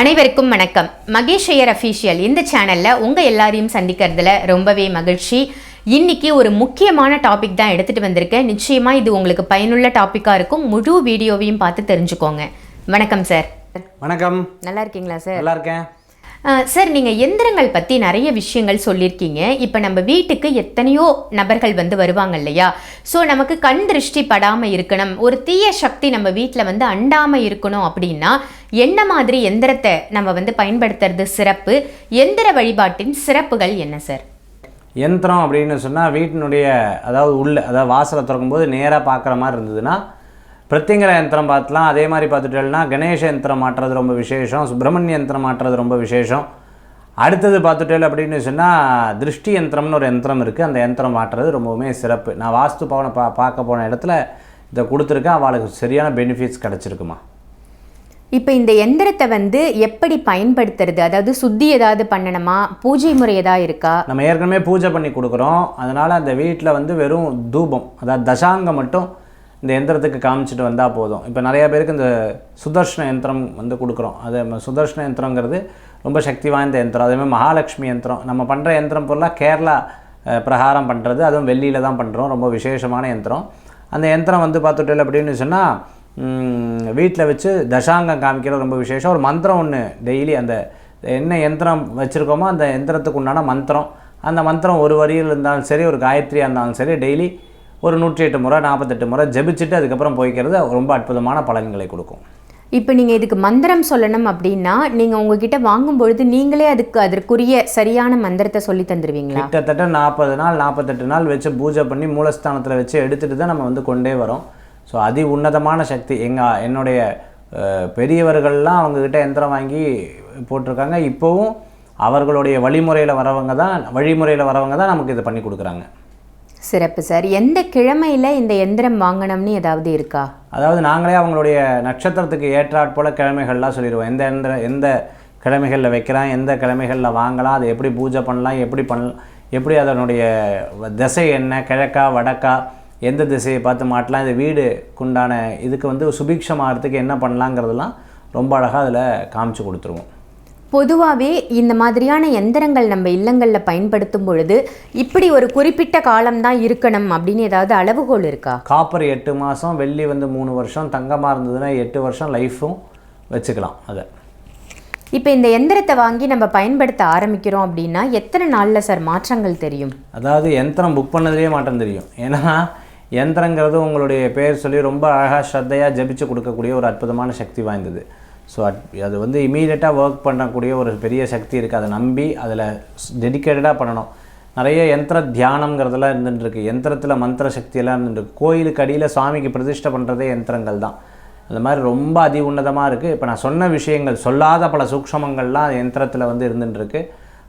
அனைவருக்கும் வணக்கம். மகேஷ் ஐயர் அஃபீஷியல் இந்த சேனலில் உங்கள் எல்லாரையும் சந்திக்கிறதுல ரொம்பவே மகிழ்ச்சி. இன்னைக்கு ஒரு முக்கியமான டாபிக் தான் எடுத்துகிட்டு வந்திருக்கேன். நிச்சயமாக இது உங்களுக்கு பயனுள்ள டாப்பிக்காக இருக்கும். முழு வீடியோவையும் பார்த்து தெரிஞ்சுக்கோங்க. வணக்கம் சார் வணக்கம். நல்லா இருக்கீங்களா சார் நல்லா இருக்கேன். சார் நீங்கள் எந்திரங்கள் பற்றி நிறைய விஷயங்கள் சொல்லியிருக்கீங்க. இப்போ நம்ம வீட்டுக்கு எத்தனையோ நபர்கள் வந்து வருவாங்க இல்லையா? ஸோ நமக்கு கண் திருஷ்டி படாமல் இருக்கணும். ஒரு தீய சக்தி நம்ம வீட்டில் வந்து அண்டாமல் இருக்கணும் அப்படின்னா என்ன மாதிரி எந்திரத்தை நம்ம வந்து பயன்படுத்துறது சிறப்பு? எந்திர வழிபாட்டின் சிறப்புகள் என்ன சார்? எந்திரம் அப்படின்னு சொன்னால் வீட்டினுடைய அதாவது உள்ள அதாவது வாசலை திறக்கும்போது நேராக பார்க்குற மாதிரி இருந்ததுன்னா பிரத்திங்கர யந்திரம் பார்த்துலாம். அதே மாதிரி பார்த்துட்டோம்னா கணேச யந்திரம் மாட்டுறது ரொம்ப விசேஷம். சுப்பிரமணிய யந்திரம் மாட்டுறது ரொம்ப விசேஷம். அடுத்தது பார்த்துட்டேல் அப்படின்னு சொன்னால் திருஷ்டி யந்திரம்னு ஒரு யந்திரம் இருக்குது அந்த யந்திரம் மாட்டுறது ரொம்பவுமே சிறப்பு. நான் வாஸ்து பவனை பா பார்க்க போன இடத்துல இதை கொடுத்துருக்கேன். அவளுக்கு சரியான பெனிஃபிட்ஸ் கிடச்சிருக்குமா? இப்போ இந்த எந்திரத்தை வந்து எப்படி பயன்படுத்துறது? அதாவது சுத்தி ஏதாவது பண்ணணுமா? பூஜை முறை ஏதாவது இருக்கா? நம்ம ஏற்கனவே பூஜை பண்ணி கொடுக்குறோம். அதனால் அந்த வீட்டில் வந்து வெறும் தூபம் அதாவது தசாங்கம் மட்டும் இந்த எந்திரத்துக்கு காமிச்சிட்டு வந்தால் போதும். இப்போ நிறையா பேருக்கு இந்த சுதர்ஷன யந்திரம் வந்து கொடுக்குறோம். அது சுதர்ஷன யந்திரங்கிறது ரொம்ப சக்தி வாய்ந்த யந்திரம் அதேமாதிரி மகாலட்சுமி யந்திரம் நம்ம பண்ணுற யந்திரம் பொருளாக கேரளா பிரகாரம் பண்ணுறது அதுவும் வெள்ளியில் தான் பண்ணுறோம் ரொம்ப விசேஷமான யந்திரம் அந்த யந்திரம் வந்து பார்த்துட்டேன் அப்படின்னு சொன்னால் வீட்டில் வச்சு தசாங்கம் காமிக்கிறது ரொம்ப விசேஷம். ஒரு மந்திரம் ஒன்று டெய்லி அந்த என்ன யந்திரம் வச்சுருக்கோமோ அந்த யந்திரத்துக்கு உண்டான மந்திரம். அந்த மந்திரம் ஒரு வரியில் இருந்தாலும் சரி ஒரு காயத்ரியாக இருந்தாலும் சரி டெய்லி ஒரு நூற்றி எட்டு முறை நாற்பத்தெட்டு முறை ஜெபிச்சுட்டு அதுக்கப்புறம் போய்க்கிறது ரொம்ப அற்புதமான பலன்களை கொடுக்கும். இப்போ நீங்கள் இதுக்கு மந்திரம் சொல்லணும் அப்படின்னா நீங்கள் உங்ககிட்ட வாங்கும்பொழுது நீங்களே அதுக்கு அதற்குரிய சரியான மந்திரத்தை சொல்லி தந்துடுவீங்களா கிட்டத்தட்ட நாற்பது நாள் நாற்பத்தெட்டு நாள் வச்சு பூஜை பண்ணி மூலஸ்தானத்தில் வச்சு எடுத்துகிட்டு தான் நம்ம வந்து கொண்டே வரோம். ஸோ அதி உன்னதமான சக்தி. எங்கள் என்னுடைய பெரியவர்கள்லாம் அவங்கக்கிட்ட யந்திரம் வாங்கி போட்டிருக்காங்க. இப்போவும் அவர்களுடைய வழிமுறையில் வரவங்க தான் வழிமுறையில் வரவங்க தான் நமக்கு இதை பண்ணி கொடுக்குறாங்க. சிறப்பு சார். எந்த கிழமையில் இந்த எந்திரம் வாங்கணும்னு ஏதாவது இருக்கா? அதாவது நாங்களே அவங்களுடைய நட்சத்திரத்துக்கு ஏற்றாற் போல கிழமைகள்லாம் சொல்லிடுவோம் எந்த எந்த எந்த கிழமைகளில் வைக்கலாம் எந்த கிழமைகளில் வாங்கலாம் அதை எப்படி பூஜை பண்ணலாம் எப்படி பண்ணலாம் எப்படி அதனுடைய திசை என்ன கிழக்கா வடக்கா எந்த திசையை பார்த்து மாட்டலாம் இந்த வீடுக்குண்டான இதுக்கு வந்து சுபிக்ஷமாகறதுக்கு என்ன பண்ணலாங்கிறதெல்லாம் ரொம்ப அழகாக அதில் காமிச்சு கொடுத்துருவோம். பொதுவாகவே இந்த மாதிரியான எந்திரங்கள் நம்ம இல்லங்களில் பயன்படுத்தும் பொழுது இப்படி ஒரு குறிப்பிட்ட காலம்தான் இருக்கணும் அப்படின்னு ஏதாவது அளவுகோல் இருக்கா? காப்பர் எட்டு மாதம் வெள்ளி வந்து மூணு வருஷம் தங்கமாக இருந்ததுன்னா எட்டு வருஷம் லைஃப்பும் வச்சுக்கலாம் அதை. இப்போ இந்த எந்திரத்தை வாங்கி நம்ம பயன்படுத்த ஆரம்பிக்கிறோம் அப்படின்னா எத்தனை நாளில் சார் மாற்றங்கள் தெரியும்? அதாவது யந்திரம் புக் பண்ணதுலேயே மாற்றம் தெரியும். ஏன்னா யந்திரங்கிறது உங்களுடைய பேர் சொல்லி ரொம்ப அழகாக ஸ்ரத்தையாக ஜபிச்சு கொடுக்கக்கூடிய ஒரு அற்புதமான சக்தி வாய்ந்தது. ஸோ அது வந்து இமீடியட்டாக ஒர்க் பண்ணக்கூடிய ஒரு பெரிய சக்தி இருக்குது அதை நம்பி அதில் டெடிக்கேட்டடாக பண்ணணும். நிறைய யந்திர தியானம்ங்கிறதெல்லாம் இருந்துட்டுருக்கு யந்திரத்தில் மந்திர சக்தியெல்லாம் இருந்துட்டு கோயிலுக்கு அடியில் சுவாமிக்கு பிரதிஷ்டை பண்ணுறதே யந்திரங்கள் தான். அந்த மாதிரி ரொம்ப அதி உன்னதமாக இருக்குது இப்போ நான் சொன்ன விஷயங்கள் சொல்லாத பல சூக்ஷமங்கள்லாம் யந்திரத்தில் வந்து இருந்துட்டுருக்கு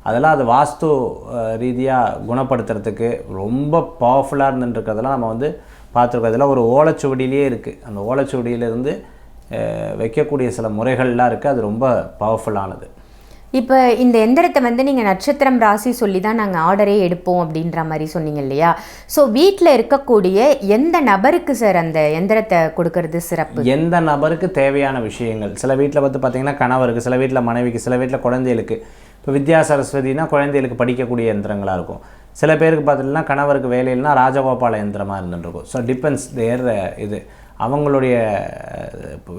அதெல்லாம் அது வாஸ்து ரீதியாக குணப்படுத்துறதுக்கு ரொம்ப பவர்ஃபுல்லாக இருந்துட்டுருக்கிறதெல்லாம் நம்ம வந்து பார்த்துருக்கோம். இதெல்லாம் ஒரு ஓலைச்சுவடியிலே இருக்குது அந்த ஓலைச்சுவடியிலேருந்து வைக்கக்கூடிய சில முறைகள்லாம் இருக்குது அது ரொம்ப பவர்ஃபுல்லானது இப்போ இந்த எந்திரத்தை வந்து நீங்கள் நட்சத்திரம் ராசி சொல்லி தான் நாங்கள் ஆர்டரே எடுப்போம் அப்படின்ற மாதிரி சொன்னீங்க இல்லையா? ஸோ வீட்டில் இருக்கக்கூடிய எந்த நபருக்கு சார் அந்த எந்திரத்தை கொடுக்கறது சிறப்பு? எந்த நபருக்கு தேவையான விஷயங்கள்? சில வீட்டில் பார்த்து பார்த்தீங்கன்னா கணவருக்கு சில வீட்டில் மனைவிக்கு சில வீட்டில் குழந்தைகளுக்கு. இப்போ வித்யா சரஸ்வதினா குழந்தைகளுக்கு படிக்கக்கூடிய யந்திரங்களாக இருக்கும். சில பேருக்கு பார்த்தீங்கன்னா கணவருக்கு வேலையில்னா ராஜகோபால யந்திரமாக இருந்துருக்கும் ஸோ டிபெண்ட்ஸ் தேர் இது. அவங்களுடைய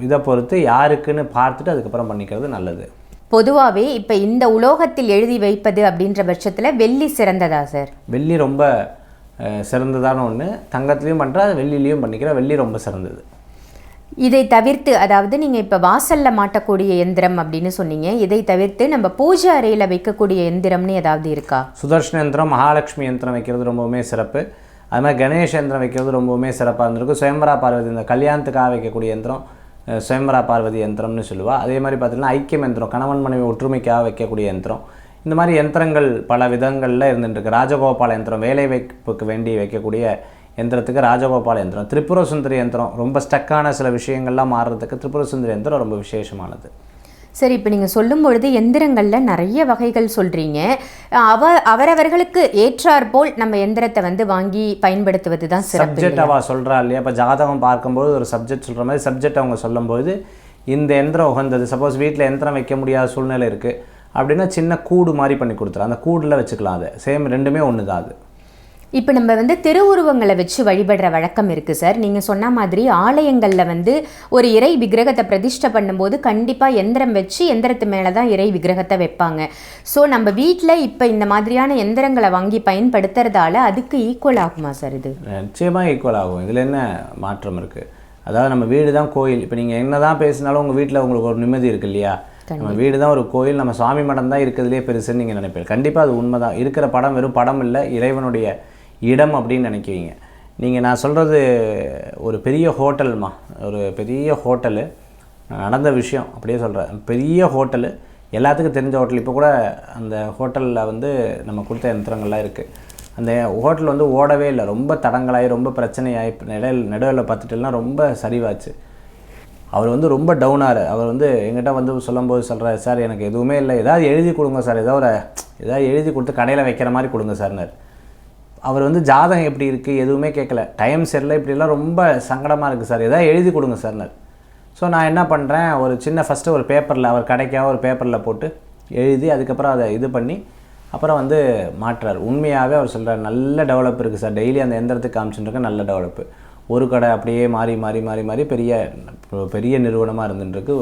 இதை பொறுத்து யாருக்குன்னு பார்த்துட்டு அதுக்கப்புறம் பண்ணிக்கிறது நல்லது. பொதுவாகவே இப்போ இந்த உலோகத்தில் எழுதி வைப்பது அப்படின்ற பட்சத்தில் வெள்ளி சிறந்ததா சார்? வெள்ளி ரொம்ப சிறந்ததான ஒன்று தங்கத்துலேயும் பண்ணுறா வெள்ளிலையும் பண்ணிக்கிற. வெள்ளி ரொம்ப சிறந்தது. இதை தவிர்த்து அதாவது நீங்கள் இப்போ வாசலில் மாட்டக்கூடிய எந்திரம் அப்படின்னு சொன்னீங்க. இதை தவிர்த்து நம்ம பூஜை அறையில் வைக்கக்கூடிய எந்திரம்னு ஏதாவது இருக்கா? சுதர்ஷன யந்திரம் மகாலட்சுமி யந்திரம் வைக்கிறது ரொம்பவுமே சிறப்பு. அது மாதிரி கணேஷ யந்திரம் வைக்கிறது ரொம்பவுமே சிறப்பாக இருந்திருக்கும். சுயம்பரா பார்வதி இந்த கல்யாணத்துக்காக வைக்கக்கூடிய யந்திரம் சுயம்பரா பார்வதி யந்திரம்னு சொல்லுவாள் அதே மாதிரி பார்த்திங்கன்னா ஐக்கியம் யந்திரம் கணவன் மனைவி ஒற்றுமைக்காக வைக்கக்கூடிய யந்திரம். இந்த மாதிரி யந்திரங்கள் பல விதங்களில் இருந்துட்டுருக்கு. ராஜகோபால யந்திரம் வேலை வைப்புக்கு வேண்டி வைக்கக்கூடிய யந்திரத்துக்கு ராஜகோபால யந்திரம். திரிபுர சுந்தரி யந்திரம் ரொம்ப ஸ்டக்கான சில விஷயங்கள்லாம் மாறுறதுக்கு திரிபுர சுந்தரி யந்திரம் ரொம்ப விசேஷமானது. சரி இப்போ நீங்கள் சொல்லும் பொழுது எந்திரங்களில் நிறைய வகைகள் சொல்கிறீங்க அவ அவரவர்களுக்கு ஏற்றாற்போல் நம்ம எந்திரத்தை வந்து வாங்கி பயன்படுத்துவது தான் சப்ஜெக்ட் அவள் சொல்கிறா இல்லையா? இப்போ ஜாதகம் பார்க்கும்போது ஒரு சப்ஜெக்ட் சொல்கிற மாதிரி சப்ஜெக்ட் அவங்க சொல்லும்போது இந்த எந்திரம் உகந்தது. சப்போஸ் வீட்டில் எந்திரம் வைக்க முடியாத சூழ்நிலை இருக்குது அப்படின்னா சின்ன கூடு மாதிரி பண்ணி கொடுத்துரும் அந்த கூடில் வச்சுக்கலாம் அதை. சேம் ரெண்டுமே ஒன்று தான் அது. இப்போ நம்ம வந்து திருவுருவங்களை வச்சு வழிபடுற வழக்கம் இருக்குது சார். நீங்கள் சொன்ன மாதிரி ஆலயங்களில் வந்து ஒரு இறை விக்கிரகத்தை பிரதிஷ்டை பண்ணும்போது கண்டிப்பாக எந்திரம் வச்சு எந்திரத்து மேலே தான் இறை விக்கிரகத்தை வைப்பாங்க. ஸோ நம்ம வீட்டில் இப்போ இந்த மாதிரியான எந்திரங்களை வாங்கி பயன்படுத்துறதால அதுக்கு ஈக்குவல் ஆகுமா சார் இது? நிச்சயமாக ஈக்குவல் ஆகும். இதில் என்ன மாற்றம் இருக்குது அதாவது நம்ம வீடு தான் கோயில். இப்போ நீங்கள் என்ன தான் பேசினாலும் உங்கள் வீட்டில் உங்களுக்கு ஒரு நிம்மதி இருக்கு இல்லையா? நம்ம வீடு தான் ஒரு கோயில். நம்ம சுவாமி மடம் தான் இருக்கிறதுலே பெருசுன்னு நீங்கள் நினைப்பீங்க. கண்டிப்பாக அது உண்மை தான் இருக்கிற படம் வெறும் படம் இல்லை. இறைவனுடைய இடம் அப்படின்னு நினைக்குவீங்க நீங்கள் நான் சொல்கிறது ஒரு பெரிய ஹோட்டல்மா ஒரு பெரிய ஹோட்டலு நடந்த விஷயம் அப்படியே சொல்கிறேன் பெரிய ஹோட்டலு எல்லாத்துக்கும் தெரிஞ்ச ஹோட்டல். இப்போ கூட அந்த ஹோட்டலில் வந்து நம்ம கொடுத்த யந்திரங்கள்லாம் இருக்குது அந்த ஹோட்டல் வந்து ஓடவே இல்லை. ரொம்ப தடங்களாகி ரொம்ப பிரச்சனையாகி நிலையில் நடுவில் பார்த்துட்டுலாம் ரொம்ப சரிவாச்சு. அவர் வந்து ரொம்ப டவுனாரு. அவர் வந்து எங்கிட்ட வந்து சொல்லும்போது சொல்கிறார் சார் எனக்கு எதுவுமே இல்லை. ஏதாவது எழுதி கொடுங்க சார். ஏதாவது ஒரு ஏதாவது எழுதி கொடுத்து கடையில் வைக்கிற மாதிரி கொடுங்க சார்னார். அவர் வந்து ஜாதகம் எப்படி இருக்குது எதுவுமே கேட்கல. டைம் சரியில்லை இப்படிலாம் ரொம்ப சங்கடமாக இருக்குது சார். எதாவது எழுதி கொடுங்க சார்னர் ஸோ நான் என்ன பண்ணுறேன் ஒரு சின்ன ஃபஸ்ட்டு ஒரு பேப்பரில் அவர் கிடைக்காம ஒரு பேப்பரில் போட்டு எழுதி அதுக்கப்புறம் அதை இது பண்ணி அப்புறம் வந்து மாற்றுறார். உண்மையாகவே அவர் சொல்கிறார் நல்ல டெவலப் இருக்குது சார். டெய்லி அந்த எந்திரத்துக்கு காமிச்சுட்டுருக்க நல்ல டெவலப்பு ஒரு கடை அப்படியே மாறி மாறி மாறி மாறி பெரிய பெரிய நிறுவனமாக இருந்துட்டுருக்கு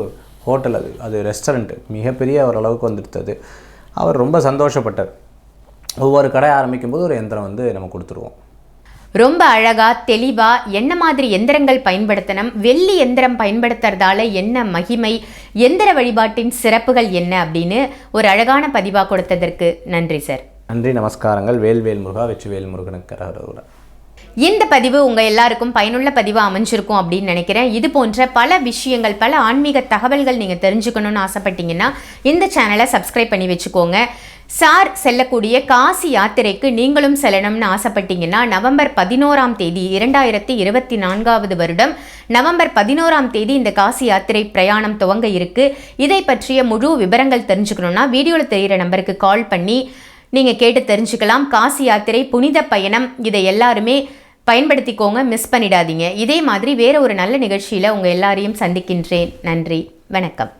ஹோட்டல் அது அது ரெஸ்டாரண்ட்டு மிகப்பெரிய ஓரளவுக்கு வந்துடுத்தது அவர் ரொம்ப சந்தோஷப்பட்டார். ஒவ்வொரு கடை ஆரம்பிக்கும் போது ஒரு எந்திரம் வந்து நம்ம கொடுத்துருவோம். ரொம்ப அழகா தெளிவா என்ன மாதிரி எந்திரங்கள் பயன்படுத்தணும் வெள்ளி எந்திரம் பயன்படுத்துறதால என்ன மகிமை எந்திர வழிபாட்டின் சிறப்புகள் என்ன அப்படின்னு ஒரு அழகான பதிவா கொடுத்ததற்கு நன்றி சார். நன்றி நமஸ்காரங்கள். வேல்வேல் முருகா வெற்றிவேல் முருகனுக்கு கரகரோட இந்த பதிவு உங்கள் எல்லாருக்கும் பயனுள்ள பதிவாக அமைஞ்சிருக்கும் அப்படின்னு நினைக்கிறேன். இது போன்ற பல விஷயங்கள் பல ஆன்மீக தகவல்கள் நீங்கள் தெரிஞ்சுக்கணும்னு ஆசைப்பட்டீங்கன்னா இந்த சேனலை சப்ஸ்கிரைப் பண்ணி வச்சுக்கோங்க. சார் செல்லக்கூடிய காசி யாத்திரைக்கு நீங்களும் செல்லணும்னு ஆசைப்பட்டீங்கன்னா நவம்பர் பதினோராம் தேதி இரண்டாயிரத்தி இருபத்தி நான்காவது வருடம் நவம்பர் பதினோராம் தேதி இந்த காசி யாத்திரை பிரயாணம் துவங்க இருக்கு. இதை பற்றிய முழு விவரங்கள் தெரிஞ்சுக்கணும்னா வீடியோவில் தெரிகிற நம்பருக்கு கால் பண்ணி நீங்கள் கேட்டு தெரிஞ்சுக்கலாம். காசி யாத்திரை புனித பயணம் இதை எல்லாருமே பயன்படுத்திக்கோங்க மிஸ் பண்ணிடாதீங்க. இதே மாதிரி வேற ஒரு நல்ல நிகழ்ச்சியில் உங்கள் எல்லாரையும் சந்திக்கின்றேன். நன்றி. வணக்கம்.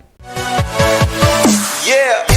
Yeah.